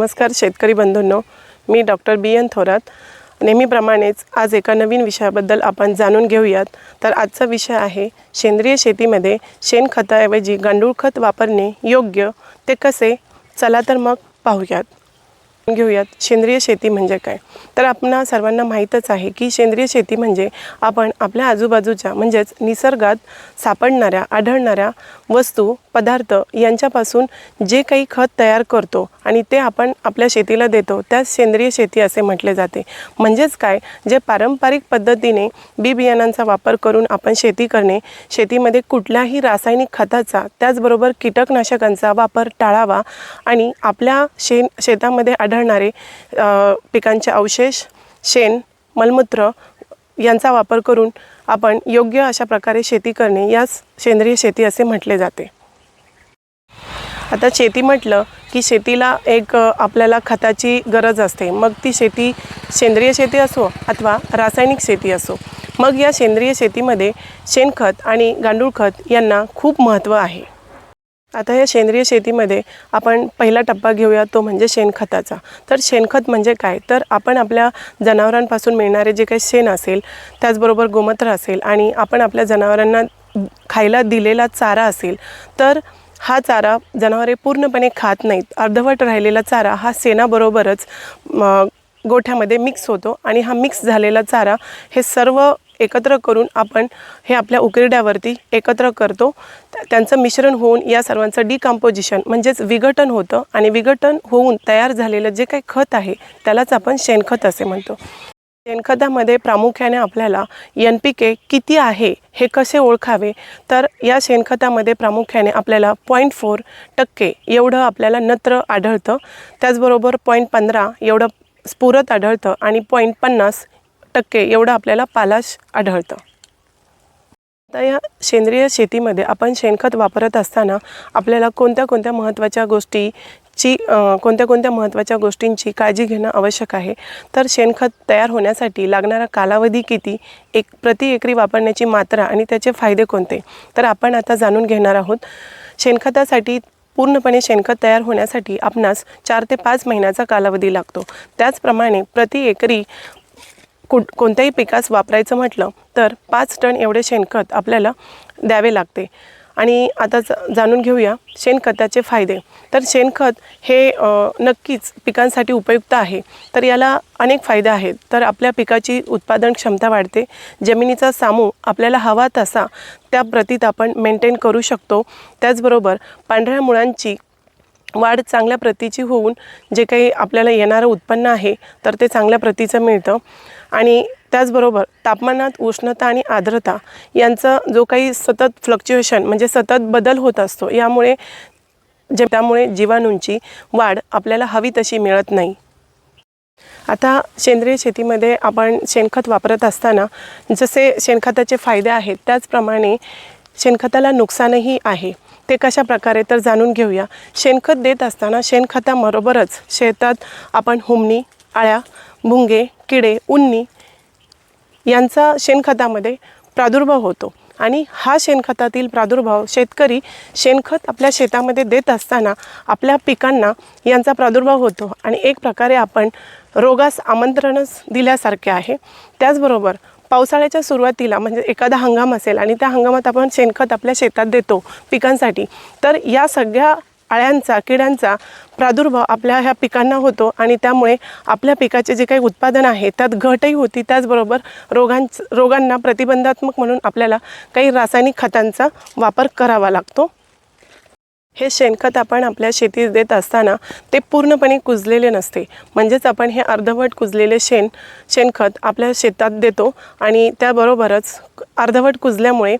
नमस्कार शेतकरी बंधूंनो मी डॉक्टर बी एन थोरात. नेहमीप्रमाणेच आज एका नवीन विषयाबद्दल आपण जाणून घेऊयात. तर आजचा विषय आहे सेंद्रिय शेतीमध्ये शेणखताऐवजी गांडूळ खत वापरणे योग्य ते कसे? चला तर मग पाहूयात. घेऊयात. सेंद्रिय शेती म्हणजे काय? तर आपणा सर्वांना माहीतच आहे की सेंद्रिय शेती म्हणजे आपण आपल्या आजूबाजूच्या म्हणजेच निसर्गात सापडणाऱ्या आढळणाऱ्या वस्तू पदार्थ यांच्यापासून जे काही खत तयार करतो आणि ते आपण आपल्या शेतीला देतो त्यास सेंद्रिय शेती असे म्हटले जाते. म्हणजेच काय? जे पारंपरिक पद्धतीने बी बियाणांचा वापर करून आपण शेती करणे शेतीमध्ये कुठल्याही रासायनिक खताचा त्याचबरोबर कीटकनाशकांचा वापर टाळावा आणि आपल्या शे शेतामध्ये आढळणारे पिकांचे अवशेष शेण मलमूत्र यांचा वापर करून आपण योग्य अशा प्रकारे शेती करणे यास सेंद्रिय शेती असे म्हटले जाते. आता शेती म्हटलं की शेतीला एक आपल्याला खताची गरज असते. मग ती शेती सेंद्रिय शेती असो अथवा रासायनिक शेती असो मग या सेंद्रिय शेतीमध्ये शेणखत आणि गांडूळ खत यांना खूप महत्त्व आहे. आता या सेंद्रिय शेतीमध्ये आपण पहिला टप्पा घेऊया तो म्हणजे शेणखताचा. तर शेणखत म्हणजे काय? तर आपण आपल्या जनावरांपासून मिळणारे जे काही शेण असेल त्याचबरोबर गोमत्र असेल आणि आपण आपल्या जनावरांना खायला दिलेला चारा असेल तर हा चारा जनावरे पूर्णपणे खात नाहीत. अर्धवट राहिलेला चारा हा शेणाबरोबरच गोठ्यामध्ये मिक्स होतो आणि हा मिक्स झालेला चारा हे सर्व एकत्र करून आपण हे आपल्या उकिरड्यावरती एकत्र करतो. त्यांचं मिश्रण होऊन या सर्वांचं डिकम्पोजिशन म्हणजेच विघटन होतं आणि विघटन होऊन तयार झालेलं जे काही खत आहे त्यालाच आपण शेणखत असे म्हणतो. शेणखतामध्ये प्रामुख्याने आपल्याला एन पी के किती आहे हे कसे ओळखावे? तर या शेणखतामध्ये प्रामुख्याने आपल्याला पॉईंट फोर टक्के एवढं आपल्याला नत्र आढळतं. त्याचबरोबर पॉईंट पंधरा एवढं स्फुरत आढळतं आणि पॉईंट पन्नास टक्के एवढं आपल्याला पालाश आढळतं. आता या सेंद्रिय शेतीमध्ये आपण शेणखत वापरत असताना आपल्याला कोणत्या कोणत्या महत्त्वाच्या गोष्टीची ची कोणत्या कोणत्या महत्त्वाच्या गोष्टींची काळजी घेणं आवश्यक आहे? तर शेणखत तयार होण्यासाठी लागणारा कालावधी किती? एक प्रति एकरी वापरण्याची मात्रा आणि त्याचे फायदे कोणते? तर आपण आता जाणून घेणार आहोत. शेणखतासाठी पूर्णपणे शेणखत तयार होण्यासाठी आपणास चार ते पाच महिन्याचा कालावधी लागतो. त्याचप्रमाणे प्रति एकरी कुठ कोणत्याही पिकास वापरायचं म्हटलं तर पाच टन एवढे शेणखत आपल्याला द्यावे लागते. आणि आता जाणून घेऊया शेणखताचे फायदे. तर शेणखत हे नक्कीच पिकांसाठी उपयुक्त आहे. तर याला अनेक फायदे आहेत. तर आपल्या पिकाची उत्पादन क्षमता वाढते. जमिनीचा सामू आपल्याला हवा तसा त्या प्रतीत आपण मेंटेन करू शकतो. त्याचबरोबर पांढऱ्या मुळांची वाढ चांगल्या प्रतीची होऊन जे काही आपल्याला येणारं उत्पन्न आहे तर ते चांगल्या प्रतीचं मिळतं. आणि त्याचबरोबर तापमानात उष्णता आणि आर्द्रता यांचा जो काही सतत फ्लक्च्युएशन म्हणजे सतत बदल होत असतो यामुळे जे त्यामुळे जीवाणूंची वाढ आपल्याला हवी तशी मिळत नाही. आता सेंद्रिय शेतीमध्ये आपण शेणखत वापरत असताना जसे शेणखताचे फायदे आहेत त्याचप्रमाणे शेणखताला नुकसानही आहे. ते कशा प्रकारे तर जाणून घेऊया. शेणखत देत असताना शेणखताबरोबरच शेतात आपण हुमणी आळ्या भुंगे किडे उन्नी यांचा शेणखतामध्ये प्रादुर्भाव होतो. आणि हा शेणखतातील प्रादुर्भाव शेतकरी शेणखत आपल्या शेतामध्ये देत असताना आपल्या पिकांना यांचा प्रादुर्भाव होतो. आणि एक प्रकारे आपण रोगास आमंत्रणच दिल्यासारखे आहे. त्याचबरोबर पावसाळ्याच्या सुरुवातीला म्हणजे एखादा हंगाम असेल आणि त्या हंगामात आपण शेणखत आपल्या शेतात देतो पिकांसाठी तर या सगळ्या अळ्यांचा किड्यांचा प्रादुर्भाव आपल्या ह्या पिकांना होतो आणि त्यामुळे आपल्या पिकाचे जे काही उत्पादन आहे त्यात घटही होती. त्याचबरोबर रोगांच रोगांना प्रतिबंधात्मक म्हणून आपल्याला काही रासायनिक खतांचा वापर करावा लागतो. हे शेणखत आपण आपल्या शेतीत देत असताना ते पूर्णपणे कुजलेले नसते. म्हणजेच आपण हे अर्धवट कुजलेले शेण शेणखत आपल्या शेतात देतो आणि त्याबरोबरच अर्धवट कुजल्यामुळे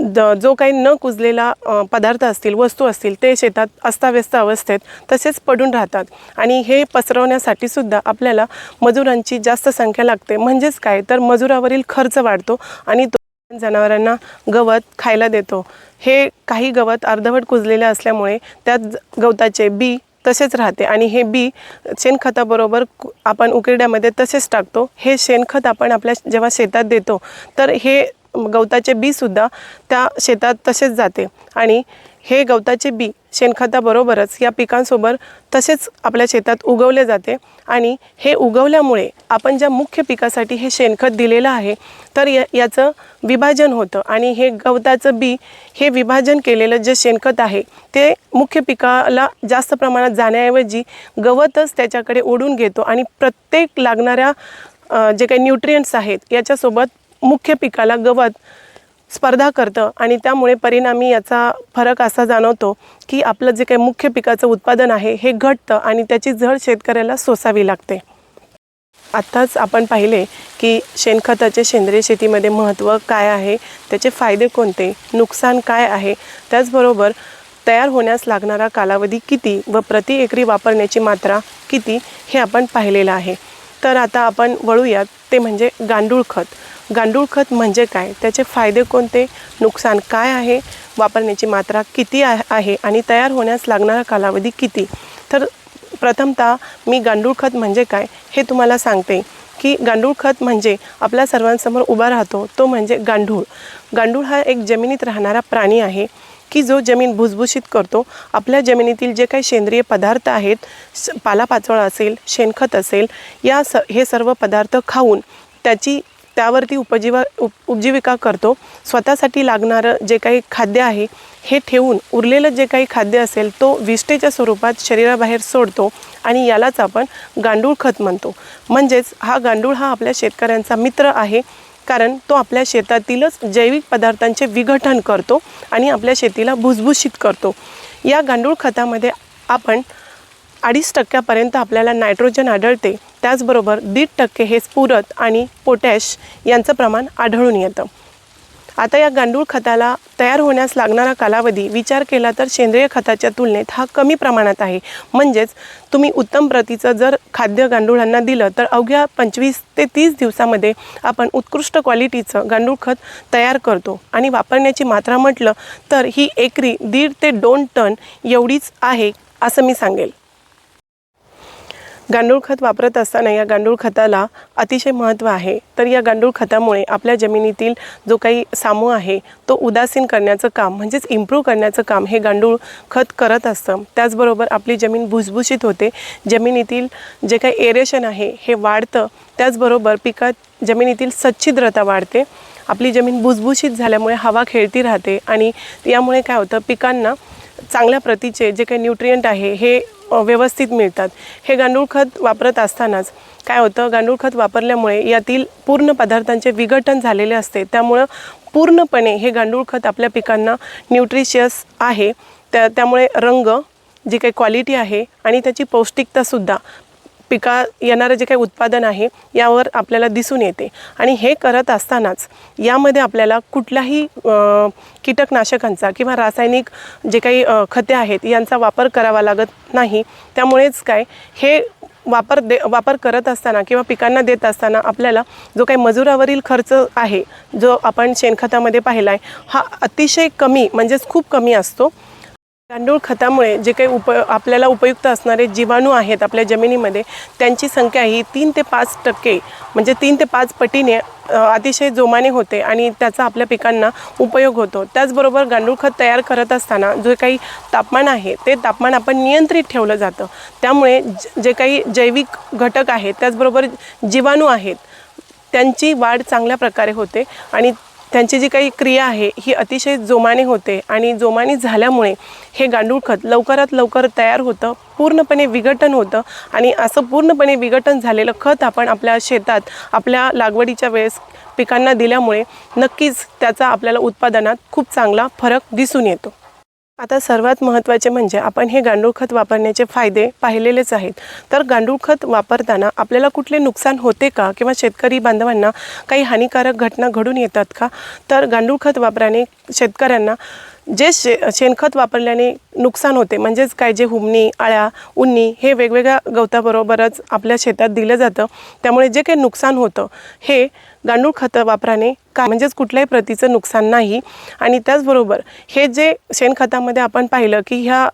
द जो काही न कुजलेला पदार्थ असतील वस्तू असतील ते शेतात अस्ताव्यस्त अवस्थेत तसेच पडून राहतात. आणि हे पसरवण्यासाठी सुद्धा आपल्याला मजुरांची जास्त संख्या लागते. म्हणजेच काय? तर मजुरावरील खर्च वाढतो आणि तो जनावरांना गवत खायला देतो. हे काही गवत अर्धवट कुजलेले असल्यामुळे त्यात गवताचे बी तसेच राहते आणि हे बी शेणखताबरोबर कु- आपण उकिरड्यामध्ये तसेच टाकतो. हे शेणखत आपण आपल्या जेव्हा शेतात देतो तर हे गवताचे बीसुद्धा त्या शेतात तसेच जाते आणि हे गवताचे बी शेणखताबरोबरच या पिकांसोबत तसेच आपल्या शेतात उगवले जाते. आणि हे उगवल्यामुळे आपण ज्या मुख्य पिकासाठी हे शेणखत दिलेलं आहे तर या याचं विभाजन होतं. आणि हे गवताचं बी हे विभाजन केलेलं जे शेणखत आहे ते मुख्य पिकाला जास्त प्रमाणात जाण्याऐवजी गवतच त्याच्याकडे ओढून घेतो. आणि प्रत्येक लागणाऱ्या जे काही न्यूट्रियंट्स आहेत याच्यासोबत मुख्य पिकाला गवत स्पर्धा करतं आणि त्यामुळे परिणामी याचा फरक असा जाणवतो की आपलं जे काही मुख्य पिकाचं उत्पादन आहे हे घटतं आणि त्याची झळ शेतकऱ्याला सोसावी लागते. आत्ताच आपण पाहिले की शेणखताचे सेंद्रिय शेतीमध्ये महत्त्व काय आहे त्याचे फायदे कोणते नुकसान काय आहे त्याचबरोबर तयार होण्यास लागणारा कालावधी किती व प्रति एकरी वापरण्याची मात्रा किती हे आपण पाहिलेलं आहे. तर आता आपण वळूयात ते म्हणजे गांडूळ खत. गांडूळ खत म्हणजे काय? त्याचे फायदे कोणते? नुकसान काय आहे? वापरण्याची मात्रा किती आहे? आणि तयार होण्यास लागणारा कालावधी किती? तर प्रथमतः मी गांडूळ खत म्हणजे काय हे तुम्हाला सांगते की गांडूळ खत म्हणजे आपल्या सर्वांसमोर उभा राहतो तो म्हणजे गांडूळ. गांडूळ हा एक जमिनीत राहणारा प्राणी आहे. की जो जमीन भुसभुशीत करतो आपल्या जमिनीतील जे काही सेंद्रिय पदार्थ आहेत स- पालापाचोळा असेल शेणखत असेल या स हे सर्व पदार्थ खाऊन त्याची त्यावरती उपजीवा उप उपजीविका करतो. स्वतःसाठी लागणारं जे काही खाद्य आहे हे ठेवून उरलेलं जे काही खाद्य असेल तो विष्टेच्या स्वरूपात शरीराबाहेर सोडतो आणि यालाच आपण गांडूळ खत म्हणतो. म्हणजेच हा गांडूळ हा आपल्या शेतकऱ्यांचा मित्र आहे. कारण तो आपल्या शेतातीलच जैविक पदार्थांचे विघटन करतो आणि आपल्या शेतीला भुसभुशीत करतो. या गांडूळ खतामध्ये आपण अडीच टक्क्यापर्यंत आपल्याला नायट्रोजन आढळते. त्याचबरोबर दीड टक्के हे स्फुरत आणि पोटॅश यांचं प्रमाण आढळून येतं. आता या गांडूळ खताला तयार होण्यास लागणारा कालावधी विचार केला तर सेंद्रिय खताच्या तुलनेत हा कमी प्रमाणात आहे. म्हणजेच तुम्ही उत्तम प्रतीचं जर खाद्य गांडुळांना दिलं तर अवघ्या पंचवीस ते तीस दिवसामध्ये आपण उत्कृष्ट क्वालिटीचं गांडूळ खत तयार करतो आणि वापरण्याची मात्रा म्हटलं तर ही एकरी दीड ते दोन टन एवढीच आहे असं मी सांगेल. गांडूळ खत वापरत असताना या गांडूळ खताला अतिशय महत्त्व आहे. तर या गांडूळ खतामुळे आपल्या जमिनीतील जो काही सामू आहे तो उदासीन करण्याचं काम म्हणजेच इम्प्रूव्ह करण्याचं काम हे गांडूळ खत करत असतं. त्याचबरोबर आपली जमीन भुसभुशीत होते. जमिनीतील जे काही एरेशन आहे हे वाढतं. त्याचबरोबर पिकात जमिनीतील सच्छिद्रता वाढते. आपली जमीन भुसभुशीत झाल्यामुळे हवा खेळती राहते आणि यामुळे काय होतं पिकांना चांगल्या प्रतीचे जे काही न्यूट्रियंट आहे हे व्यवस्थित मिळतात. हे गांडूळ खत वापरत असतानाच काय होतं गांडूळ खत वापरल्यामुळे यातील पूर्ण पदार्थांचे विघटन झालेले असते. त्यामुळं पूर्णपणे हे गांडूळ खत आपल्या पिकांना न्यूट्रिशियस आहे. त्या त्यामुळे रंग जी काही क्वालिटी आहे आणि त्याची पौष्टिकतासुद्धा पिका येणारं जे काही उत्पादन आहे यावर आपल्याला दिसून येते. आणि हे करत असतानाच यामध्ये आपल्याला कुठल्याही कीटकनाशकांचा किंवा रासायनिक जे काही खते आहेत यांचा वापर करावा लागत नाही. त्यामुळेच काय हे वापर दे वापर करत असताना किंवा पिकांना देत असताना आपल्याला जो काही मजुरावरील खर्च आहे जो आपण शेणखतामध्ये पाहिला आहे हा अतिशय कमी म्हणजेच खूप कमी असतो. गांडूळ खतामुळे जे काही उप आपल्याला उपयुक्त असणारे जीवाणू आहेत आपल्या जमिनीमध्ये त्यांची संख्या ही तीन ते पाच टक्के म्हणजे तीन ते पाच पटीने अतिशय जोमाने होते आणि त्याचा आपल्या पिकांना उपयोग होतो. त्याचबरोबर गांडूळ खत तयार करत असताना जे काही तापमान आहे ते तापमान आपण नियंत्रित ठेवलं जातं. त्यामुळे ज- जे काही जैविक घटक आहेत त्याचबरोबर जीवाणू आहेत त्यांची वाढ चांगल्या प्रकारे होते आणि त्यांची जी काही क्रिया आहे ही अतिशय जोमाने होते आणि जोमाने झाल्यामुळे हे गांडूळ खत लवकरात लवकर तयार होतं पूर्णपणे विघटन होतं आणि असं पूर्णपणे विघटन झालेलं खत आपण आपल्या शेतात आपल्या लागवडीच्या वेळेस पिकांना दिल्यामुळे नक्कीच त्याचा आपल्याला उत्पादनात खूप चांगला फरक दिसून येतो. आता सर्वात महत्त्वाचे म्हणजे आपण हे गांडूळ खत वापरण्याचे फायदे पाहिलेलेच आहेत. तर गांडूळ खत वापरताना आपल्याला कुठले नुकसान होते का? किंवा शेतकरी बांधवांना काही हानिकारक घटना घडून येतात का? तर गांडूळ खत वापराने शेतकऱ्यांना जे शे शेणखत वापरल्याने नुकसान होते म्हणजेच काय जे हुमणी आळ्या उन्नी हे वेगवेगळ्या गवताबरोबरच आपल्या शेतात दिलं जातं. त्यामुळे जे काही नुकसान होतं हे गांडूळ खतं वापराने का म्हणजेच कुठल्याही प्रतीचं नुकसान नाही. आणि त्याचबरोबर हे जे शेणखतामध्ये आपण पाहिलं की ह्या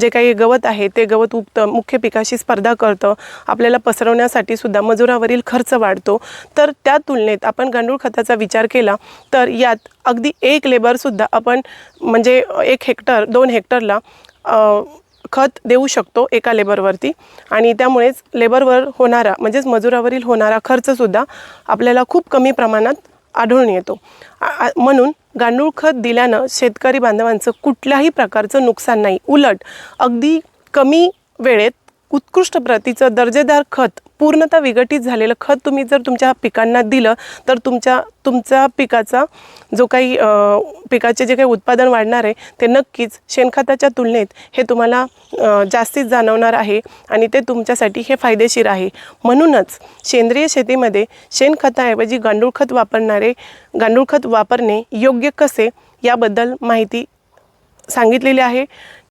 जे काही गवत आहे ते गवत उगतं मुख्य पिकाशी स्पर्धा करतं आपल्याला पसरवण्यासाठी सुद्धा मजुरावरील खर्च वाढतो. तर त्या तुलनेत आपण गांडूळ खताचा विचार केला तर यात अगदी एक लेबरसुद्धा आपण म्हणजे एक हेक्टर दोन हेक्टरला खत देऊ शकतो एका लेबरवरती. आणि त्यामुळेच लेबरवर होणारा म्हणजेच मजुरावरील होणारा खर्चसुद्धा आपल्याला खूप कमी प्रमाणात आढळून येतो. आ- म्हणून गांडूळ खत दिल्यानं शेतकरी बांधवांचं कुठल्याही प्रकारचं नुकसान नाही. उलट अगदी कमी वेळेत उत्कृष्ट प्रतीचं दर्जेदार खत पूर्णतः विघटित झालेलं खत तुम्ही जर तुमच्या पिकांना दिलं तर तुमच्या तुमचा पिकाचा जो काही पिकाचे जे काही उत्पादन वाढणार आहे ते नक्कीच शेणखताच्या तुलनेत हे तुम्हाला जास्तीत जाणवणार आहे आणि ते तुमच्यासाठी हे फायदेशीर आहे. म्हणूनच सेंद्रिय शेतीमध्ये शेणखताऐवजी गांडूळ खत वापरणारे गांडूळ खत वापरणे योग्य कसे याबद्दल माहिती सांगितलेली आहे.